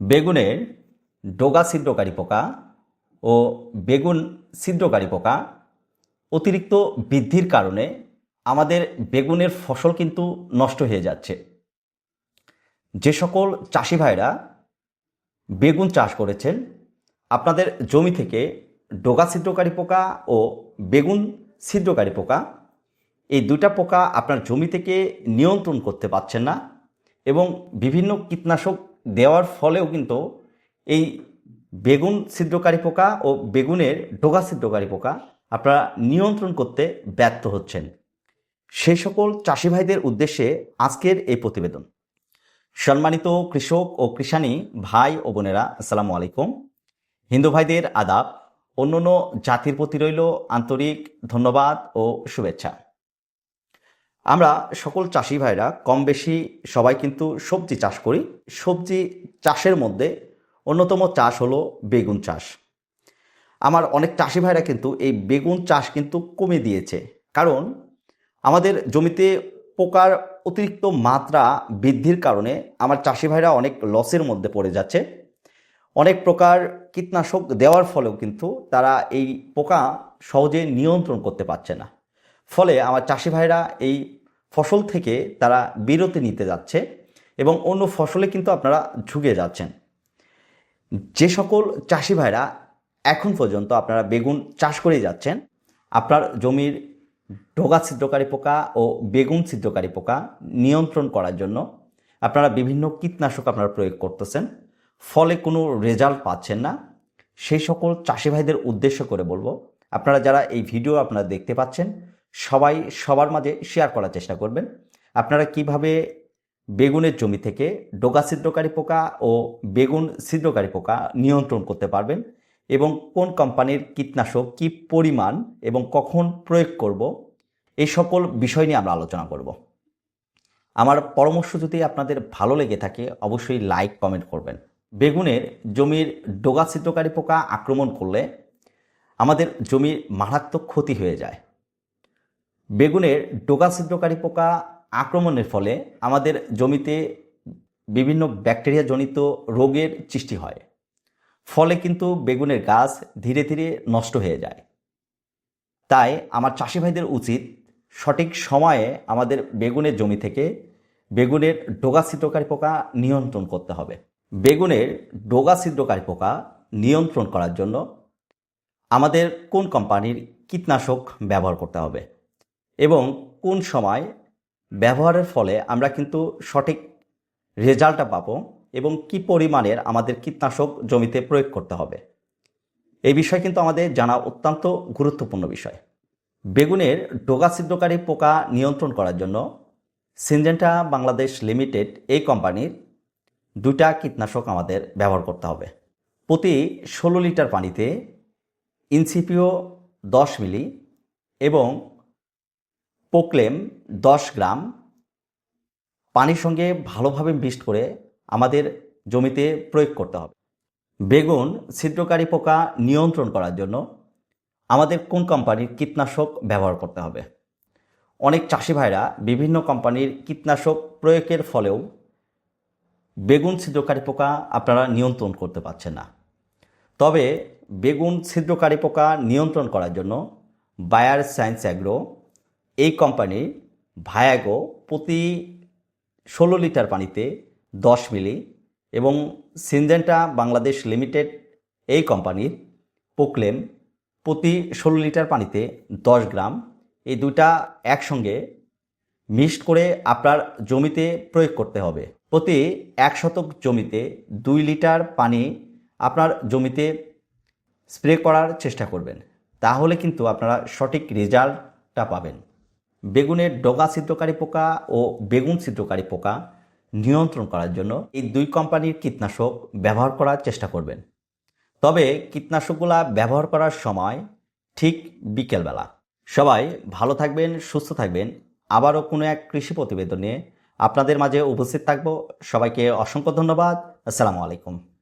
বেগুনের ডোগা ছিদ্রকারী পোকা ও বেগুন ছিদ্রকারী পোকা অতিরিক্ত বৃদ্ধির কারণে আমাদের বেগুনের ফসল কিন্তু নষ্ট হয়ে যাচ্ছে। যে সকল চাষি ভাইরা বেগুন চাষ করেছেন, আপনাদের জমি থেকে ডোগা ছিদ্রকারী পোকা ও বেগুন ছিদ্রকারী পোকা, এই দুটা পোকা আপনার জমি থেকে নিয়ন্ত্রণ করতে পারছেন না এবং বিভিন্ন কীটনাশক দেওয়ার ফলেও কিন্তু এই বেগুন ছিদ্রকারী পোকা ও বেগুনের ডোগা ছিদ্রকারী পোকা আপনারা নিয়ন্ত্রণ করতে ব্যর্থ হচ্ছেন। সেই সকল চাষি ভাইদের উদ্দেশ্যে আজকের এই প্রতিবেদন। সম্মানিত কৃষক ও কৃষানী ভাই ও বোনেরা, আসসালামু আলাইকুম। হিন্দু ভাইদের আদাব, অন্যান্য জাতির প্রতি রইল আন্তরিক ধন্যবাদ ও শুভেচ্ছা। আমরা সকল চাষি ভাইরা কম বেশি সবাই কিন্তু সবজি চাষ করি। সবজি চাষের মধ্যে অন্যতম চাষ হলো বেগুন চাষ। আমার অনেক চাষি ভাইরা কিন্তু এই বেগুন চাষ কিন্তু কমে দিয়েছে। কারণ আমাদের জমিতে পোকার অতিরিক্ত মাত্রা বৃদ্ধির কারণে আমার চাষি ভাইরা অনেক লসের মধ্যে পড়ে যাচ্ছে। অনেক প্রকার কীটনাশক দেওয়ার ফলেও কিন্তু তারা এই পোকা সহজে নিয়ন্ত্রণ করতে পারছে না। ফলে আমার চাষি ভাইরা এই ফসল থেকে তারা বিরতি নিতে যাচ্ছে এবং অন্য ফসলে কিন্তু আপনারা ঝুঁকে যাচ্ছেন। যে সকল চাষি ভাইরা এখন পর্যন্ত আপনারা বেগুন চাষ করে যাচ্ছেন, আপনার জমির ডোগা ছিদ্রকারী পোকা ও বেগুন ছিদ্রকারী পোকা নিয়ন্ত্রণ করার জন্য আপনারা বিভিন্ন কীটনাশক আপনারা প্রয়োগ করতেছেন, ফলে কোনো রেজাল্ট পাচ্ছেন না। সেই সকল চাষি ভাইদের উদ্দেশ্য করে বলব, আপনারা যারা এই ভিডিও আপনারা দেখতে পাচ্ছেন সবাই, সবার মাঝে শেয়ার করার চেষ্টা করবেন। আপনারা কীভাবে বেগুনের জমি থেকে ডোগা ছিদ্রকারী পোকা ও বেগুন ছিদ্রকারী পোকা নিয়ন্ত্রণ করতে পারবেন এবং কোন কোম্পানির কীটনাশক কি পরিমাণ এবং কখন প্রয়োগ করব এই সকল বিষয় নিয়ে আমরা আলোচনা করব। আমার পরামর্শ যদি আপনাদের ভালো লেগে থাকে, অবশ্যই লাইক কমেন্ট করবেন। বেগুনের জমির ডোগা ছিদ্রকারী পোকা আক্রমণ করলে আমাদের জমির মারাত্মক ক্ষতি হয়ে যায়। বেগুনের ডোগা ছিদ্রকারী পোকা আক্রমণের ফলে আমাদের জমিতে বিভিন্ন ব্যাকটেরিয়া জনিত রোগের সৃষ্টি হয়। ফলে কিন্তু বেগুনের গাছ ধীরে ধীরে নষ্ট হয়ে যায়। তাই আমার চাষি ভাইদের উচিত সঠিক সময়ে আমাদের বেগুনের জমি থেকে বেগুনের ডোগা ছিদ্রকারী পোকা নিয়ন্ত্রণ করতে হবে। বেগুনের ডোগা ছিদ্রকারী পোকা নিয়ন্ত্রণ করার জন্য আমাদের কোন কোম্পানির কীটনাশক ব্যবহার করতে হবে? এবং কোন সময় ব্যবহারের ফলে আমরা কিন্তু সঠিক রেজাল্টটা পাবো এবং কি পরিমাণের আমাদের কীটনাশক জমিতে প্রয়োগ করতে হবে। এই বিষয় কিন্তু আমাদের জানা অত্যন্ত গুরুত্বপূর্ণ বিষয়। বেগুনের ডোগা ছিদ্রকারী পোকা নিয়ন্ত্রণ করার জন্য সিনজেন্টা বাংলাদেশ লিমিটেড এই কোম্পানির দুটা কীটনাশক আমাদের ব্যবহার করতে হবে। প্রতি ষোলো লিটার পানিতে ইনসিপিও দশ মিলি এবং পোকলেম দশ গ্রাম পানির সঙ্গে ভালোভাবে মিক্সড করে আমাদের জমিতে প্রয়োগ করতে হবে। বেগুন ছিদ্রকারী পোকা নিয়ন্ত্রণ করার জন্য আমাদের কোন কোম্পানির কীটনাশক ব্যবহার করতে হবে? অনেক চাষি ভাইরা বিভিন্ন কোম্পানির কীটনাশক প্রয়োগের ফলেও বেগুন ছিদ্রকারী পোকা আপনারা নিয়ন্ত্রণ করতে পারছেন না। তবে বেগুন ছিদ্রকারী পোকা নিয়ন্ত্রণ করার জন্য বায়ার সায়েন্স অ্যাগ্রো এই কোম্পানির ভায়াগো প্রতি ষোলো লিটার পানিতে দশ মিলি এবং সিনজেন্টা বাংলাদেশ লিমিটেড এই কোম্পানির পোকলেম প্রতি ষোলো লিটার পানিতে দশ গ্রাম। এই দুটা একসঙ্গে মিক্সড করে আপনার জমিতে প্রয়োগ করতে হবে। প্রতি এক শতক জমিতে দুই লিটার পানি আপনার জমিতে স্প্রে করার চেষ্টা করবেন। তাহলে কিন্তু আপনারা সঠিক রেজাল্টটা পাবেন। বেগুনের ডগা ছিদ্রকারী পোকা ও বেগুন ছিদ্রকারী পোকা নিয়ন্ত্রণ করার জন্য এই দুই কোম্পানির কীটনাশক ব্যবহার করার চেষ্টা করবেন। তবে কীটনাশকগুলা ব্যবহার করার সময় ঠিক বিকেলবেলা। সবাই ভালো থাকবেন, সুস্থ থাকবেন। আবারও কোনো এক কৃষি প্রতিবেদন আপনাদের মাঝে উপস্থিত থাকব। সবাইকে অসংখ্য ধন্যবাদ। আসসালামু আলাইকুম।